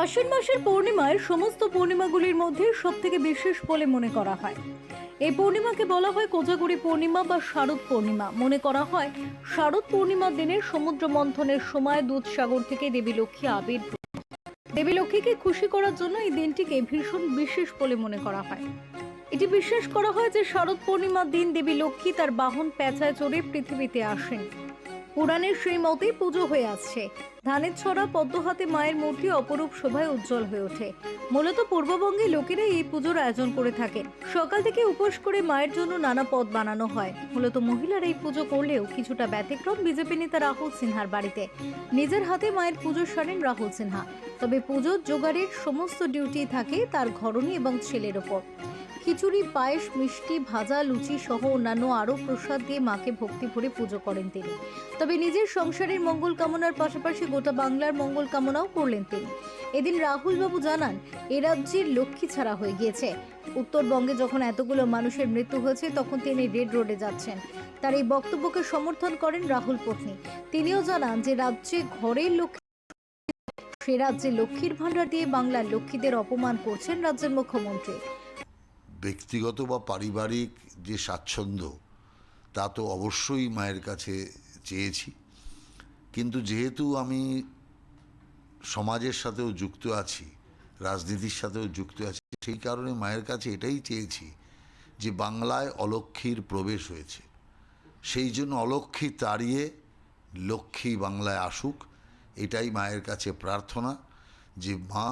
আশ্বিন মাসের পূর্ণিমায় সমস্ত পূর্ণিমাগুলির মধ্যে সব থেকে বিশেষ বলে মনে করা হয়। এই পূর্ণিমাকে বলা হয় কোজাগরি পূর্ণিমা বা শারদ পূর্ণিমা। মনে করা হয় শারদ পূর্ণিমার দিনে সমুদ্র মন্থনের সময় দুধসাগর থেকে দেবী লক্ষ্মী আবির দেবী লক্ষ্মীকে খুশি করার জন্য এই দিনটিকে ভীষণ বিশেষ বলে মনে করা হয়। এটি বিশ্বাস করা হয় যে শারদ পূর্ণিমার দিন দেবী লক্ষ্মী তার বাহন পেঁচায় চড়ে পৃথিবীতে আসেন। পুরাণের সেই মতেই পুজো হয়ে আসছে। ধানের ছড়া পদ্মহাতে মায়ের মূর্তি অপরূপ শোভায় উজ্জ্বল হয়ে ওঠে। মূলত পূর্ববঙ্গে লোকেরা এই পুজোর আয়োজন করে থাকেন। সকাল থেকে উপোস করে মায়ের জন্য নানা পদ বানানো হয়। মূলত মহিলারা এই পুজো করলেও কিছুটা ব্যতিক্রম বিজেপি নেতা রাহুল সিনহার বাড়িতে। নিজের হাতে মায়ের পুজো সারেন রাহুল সিনহা। তবে পুজোর জোগাড়ের সমস্ত ডিউটি থাকে তার ঘরণী এবং ছেলের ওপর। খিচুড়ি, পায়েস, মিষ্টি, ভাজা, লুচি সহ অন্যান্য আরও প্রসাদ দিয়ে মাকে ভক্তি ভরে পুজো করেন তিনি। তবে নিজের সংসারের মঙ্গল কামনার পাশাপাশি গোটা বাংলার মঙ্গল কামনাও করলেন তিনি। এদিন রাহুল বাবু জানান, এ রাজ্যের লক্ষ্মী ছাড়া হয়ে গিয়েছে। উত্তরবঙ্গে যখন এতগুলো মানুষের মৃত্যু হয়েছে, তখন তিনি রেড রোডে যাচ্ছেন। তার এই বক্তব্যকে সমর্থন করেন রাহুল পত্নী। তিনিও জানান যে, রাজ্যে ঘরের লক্ষ্মী, সে রাজ্যে লক্ষ্মীর ভাণ্ডার দিয়ে বাংলার লক্ষ্মীদের অপমান করছেন রাজ্যের মুখ্যমন্ত্রী। ব্যক্তিগত বা পারিবারিক যে স্বাচ্ছন্দ্য, তা তো অবশ্যই মায়ের কাছে চেয়েছি। কিন্তু যেহেতু আমি সমাজের সাথেও যুক্ত আছি, রাজনীতির সাথেও যুক্ত আছি, সেই কারণে মায়ের কাছে এটাই চেয়েছি যে বাংলায় অলক্ষীর প্রবেশ হয়েছে। সেই জন্য অলক্ষী তাড়িয়ে লক্ষ্মী বাংলায় আসুক, এটাই মায়ের কাছে প্রার্থনা যে মা,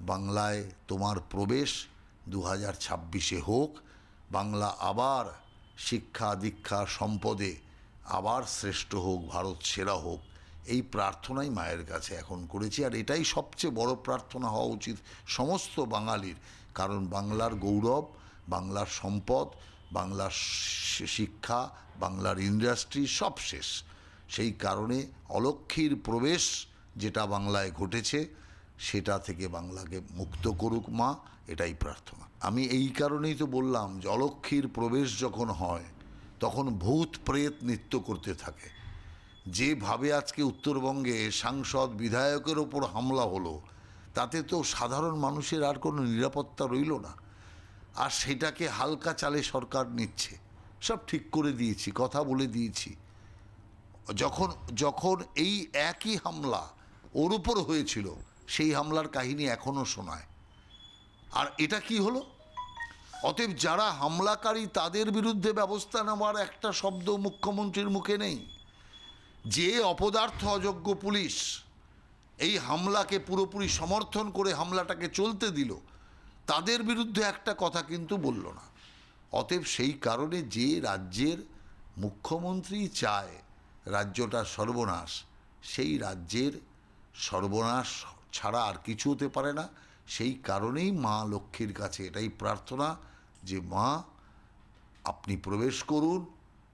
বাংলায় তোমার প্রবেশ দু হাজার ছাব্বিশে হোক, বাংলা আবার শিক্ষা, দীক্ষা, সম্পদে আবার শ্রেষ্ঠ হোক, ভারত সেরা হোক, এই প্রার্থনাই মায়ের কাছে এখন করেছি। আর এটাই সবচেয়ে বড় প্রার্থনা হওয়া উচিত সমস্ত বাঙালির। কারণ বাংলার গৌরব, বাংলার সম্পদ, বাংলার শিক্ষা, বাংলার ইন্ডাস্ট্রি সব শেষ। সেই কারণে অলক্ষীর প্রবেশ যেটা বাংলায় ঘটেছে সেটা থেকে বাংলাকে মুক্ত করুক মা, এটাই প্রার্থনা। আমি এই কারণেই তো বললাম যে অলক্ষীর প্রবেশ যখন হয়, তখন ভূত প্রেত নৃত্য করতে থাকে। যেভাবে আজকে উত্তরবঙ্গে সাংসদ, বিধায়কের ওপর হামলা হলো, তাতে তো সাধারণ মানুষের আর কোনো নিরাপত্তা রইল না। আর সেটাকে হালকা চালে সরকার নিচ্ছে। সব ঠিক করে দিয়েছি, কথা বলে দিয়েছি। যখন যখন এই একই হামলা ওর উপর হয়েছিল সেই হামলার কাহিনী এখনও শোনায়। আর এটা কি হলো? অতএব যারা হামলাকারী তাদের বিরুদ্ধে ব্যবস্থা নেওয়ার একটা শব্দ মুখ্যমন্ত্রীর মুখে নেই। যে অপদার্থ অযোগ্য পুলিশ এই হামলাকে পুরোপুরি সমর্থন করে হামলাটাকে চলতে দিল, তাদের বিরুদ্ধে একটা কথা কিন্তু বলল না। অতএব সেই কারণে যে রাজ্যের মুখ্যমন্ত্রী চায় রাজ্যটা সর্বনাশ, সেই রাজ্যের সর্বনাশ ছাড়া আর কিছু হতে পারে না। সেই কারণেই মা লক্ষ্মীর কাছে এটাই প্রার্থনা যে, মা, আপনি প্রবেশ করুন।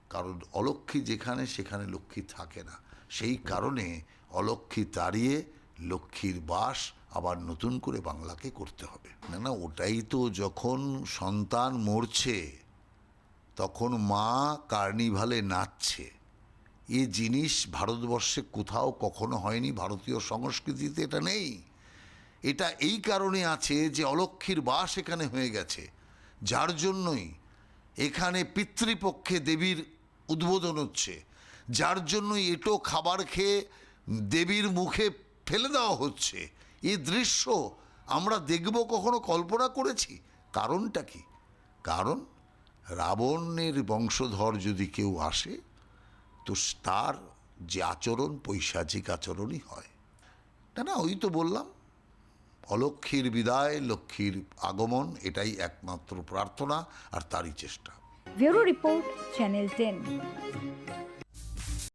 কারণ অলক্ষ্মী যেখানে, সেখানে লক্ষ্মী থাকে না। সেই কারণে অলক্ষ্মী তাড়িয়ে লক্ষ্মীর বাস আবার নতুন করে বাংলাকে করতে হবে। না না, ওটাই তো যখন সন্তান মরছে, তখন মা কার্নিভালে নাচছে। এ জিনিস ভারতবর্ষে কোথাও কখনো হয়নি, ভারতীয় সংস্কৃতিতে এটা নেই। এটা এই কারণে আছে যে অলক্ষীর বাস এখানে হয়ে গেছে। যার জন্যই এখানে পিতৃপক্ষে দেবীর উদ্বোধন হচ্ছে। যার জন্যই এটো খাবার খেয়ে দেবীর মুখে ফেলে দেওয়া হচ্ছে। এই দৃশ্য আমরা দেখব কখনো কল্পনা করেছি? কারণটা কি? কারণ রাবণের বংশধর যদি কেউ আসে তো তার যে আচরণ, পৈশাচিক আচরণই হয়। না না, ওই তো বললাম অলক্ষীর বিদায়, লক্ষ্মীর আগমন, এটাই একমাত্র প্রার্থনা আর তারই চেষ্টা। Bureau report, channel ten.